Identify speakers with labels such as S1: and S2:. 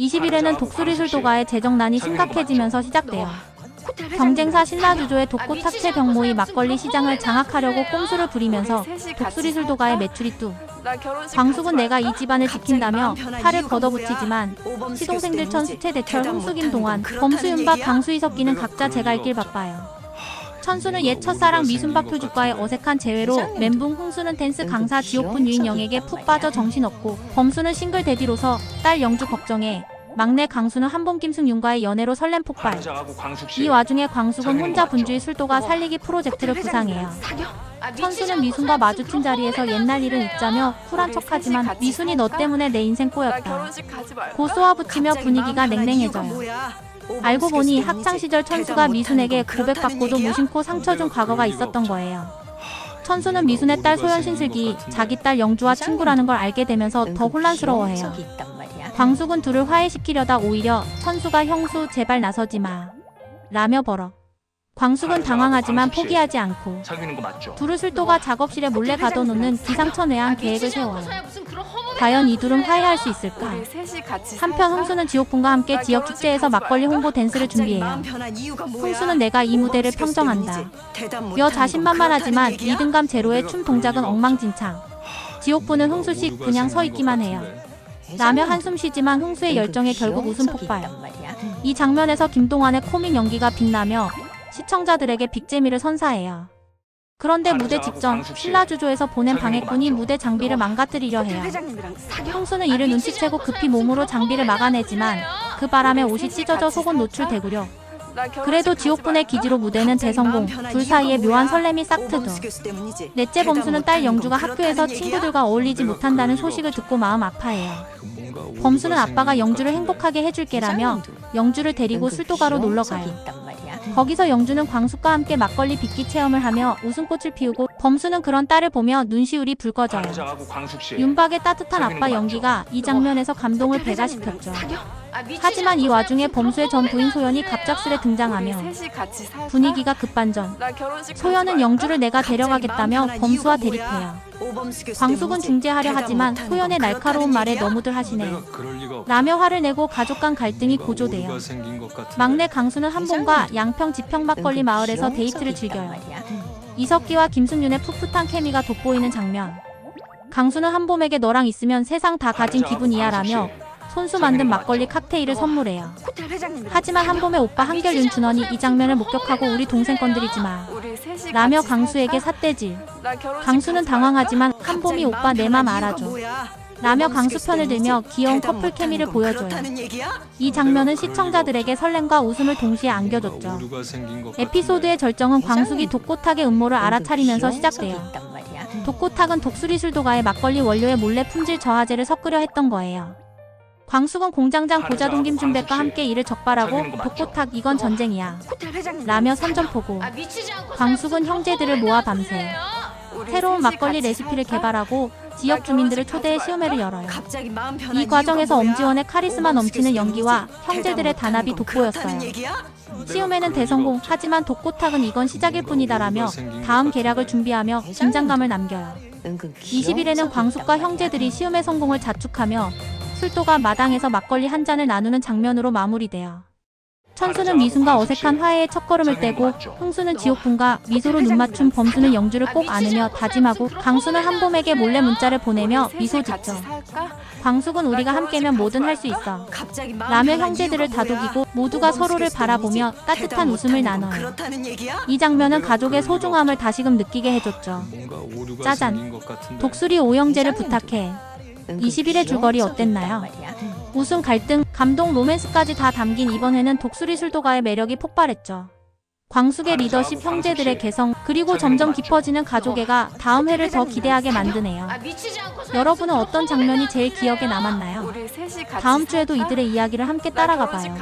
S1: 20일에는 독수리 술도가의 재정난이 심각해지면서 시작돼요. 경쟁사 신라주조의 독고 탁채 병모이 막걸리 시장을 장악하려고 꼼수를 부리면서 독수리 술도가의 매출이 뚝. 광숙은 내가 이 집안을 지킨다며 팔을 걷어붙이지만 시동생들 천수채 대철 홍수김 동안 범수윤박 강수이석기는 각자 제갈 길 바빠요. 천수는 옛 첫사랑 미순박 표주과의 어색한 재회로 멘붕 홍수는 댄스 강사 지옥분 유인영에게 푹 빠져 정신없고 범수는 싱글 데디로서 딸 영주 걱정해 막내 강수는 한봄 김승윤과의 연애로 설렘 폭발. 이 와중에 광숙은 혼자 분주히 술도가 살리기 프로젝트를 구상해요. 천수는 미순과 마주친 자리에서 옛날 일을 잊자며 쿨한 척하지만 미순이 너 때문에 내 인생 꼬였다. 고소와 붙이며 분위기가 냉랭해져요. 알고 보니 학창시절 천수가 미순에게 고백받고도 무심코 상처 준 과거가 있었던 거예요. 천수는 미순의 딸 소연신 슬기, 자기 딸 영주와 친구라는 걸 알게 되면서 더 혼란스러워해요. 광숙은 둘을 화해시키려다 오히려 천수가 형수 제발 나서지 마. 라며 벌어. 광숙은 당황하지만 포기하지 않고
S2: 사귀는 거 맞죠?
S1: 둘을 술도가 작업실에 몰래 가둬놓는 기상천외한 계획을 세워요. 과연 이 둘은 화해할 수 있을까? 한편 홍수는 지옥분과 함께 지역 축제에서 막걸리 홍보 댄스를 준비해요. 홍수는 내가 이 무대를 평정한다. 여 자신만만하지만 리듬감 제로의 춤 동작은 엉망진창. 지옥분은 홍수씨 그냥 서 있기만 해요. 라며 한숨 쉬지만 홍수의 열정에 결국 웃음 폭발. 이 장면에서 김동완의 코믹 연기가 빛나며 시청자들에게 빅재미를 선사해요. 그런데 무대 직전 신라주조에서 보낸 방해꾼이 무대 장비를 망가뜨리려 해요. 형수는 이를 눈치채고 급히 몸으로 장비를 막아내지만 그 바람에 옷이 찢어져 속은 노출되구려. 그래도 지옥분의 기지로 무대는 대성공. 둘 사이에 묘한 설렘이 싹 트죠. 넷째 범수는 딸 영주가 학교에서 친구들과 어울리지 못한다는 소식을 듣고 마음 아파해요. 범수는 아빠가 영주를 행복하게 해줄게라며 영주를 데리고 술도가로 놀러 가요. 거기서 영주는 광숙과 함께 막걸리 빚기 체험을 하며 웃음꽃을 피우고 범수는 그런 딸을 보며 눈시울이 붉어져요. 윤박의 따뜻한 아빠 연기가 이 장면에서 감동을 배가시켰죠. 하지만 이 와중에 범수의 전 부인 소연이 갑작스레 등장하며 분위기가 급반전. 소연은 영주를 내가 데려가겠다며 범수와 대립해요. 광숙은 중재하려 하지만 소연의 날카로운 말에 너무들 하시네요. 라며 화를 내고 가족 간 갈등이 고조돼요. 막내 강수는 한봉과 양평 지평 막걸리 마을에서 데이트를 즐겨요. 이석기와 김승윤의 풋풋한 케미가 돋보이는 장면. 강수는 한봄에게 너랑 있으면 세상 다 가진 기분이야 라며 손수 만든 막걸리 칵테일을 선물해요. 하지만 한봄의 오빠 한결 윤준원이 이 장면을 목격하고 우리 동생 건드리지 마. 라며 강수에게 삿대질. 강수는 당황하지만 한봄이 오빠 내 맘 알아줘. 라며 강수 편을 들며 귀여운 커플 케미를 보여줘요. 이 장면은 시청자들에게 설렘과 웃음을 동시에 안겨줬죠. 에피소드의 절정은 광숙이 독고탁의 음모를 알아차리면서 시작돼요. 독고탁은 독수리 술도가의 막걸리 원료에 몰래 품질 저하제를 섞으려 했던 거예요. 광숙은 공장장 고자동 김준백과 함께 이를 적발하고 독고탁 이건 전쟁이야. 라며 선전포고 광숙은 형제들을 모아 밤새 새로운 막걸리 레시피를 개발하고 지역 주민들을 초대해 시음회를 열어요. 이 과정에서 엄지원의 카리스마 넘치는 연기와 형제들의 단합이 돋보였어요. 시음회는 대성공 하지만 독고탁은 이건 시작일 뿐이다라며 다음 계략을 준비하며 긴장감을 남겨요. 20일에는 광숙과 형제들이 시음회 성공을 자축하며 술도가 마당에서 막걸리 한 잔을 나누는 장면으로 마무리돼요. 천수는 미순과 어색한 화해의 첫걸음을 떼고 흥수는 지옥분과 미소로 눈맞춤 범수는 영주를 꼭 안으며 다짐하고 강수는 한봄에게 몰래 문자를 보내며 미소 짓죠. 광숙은 우리가 함께면 뭐든 할 수 있어. 라며 형제들을 다독이고 모두가 서로를 바라보며 따뜻한 웃음을 나눠요. 이 장면은 가족의 소중함을 다시금 느끼게 해줬죠. 짜잔. 독수리 오영재를 부탁해. 20일의 줄거리 어땠나요? 웃음, 갈등, 감동, 로맨스까지 다 담긴 이번 회는 독수리 술도가의 매력이 폭발했죠. 광숙의 리더십, 형제들의 개성, 그리고 점점 깊어지는 가족애가 다음 회를 더 기대하게 만드네요. 여러분은 어떤 장면이 제일 기억에 남았나요? 다음 주에도 이들의 이야기를 함께 따라가 봐요.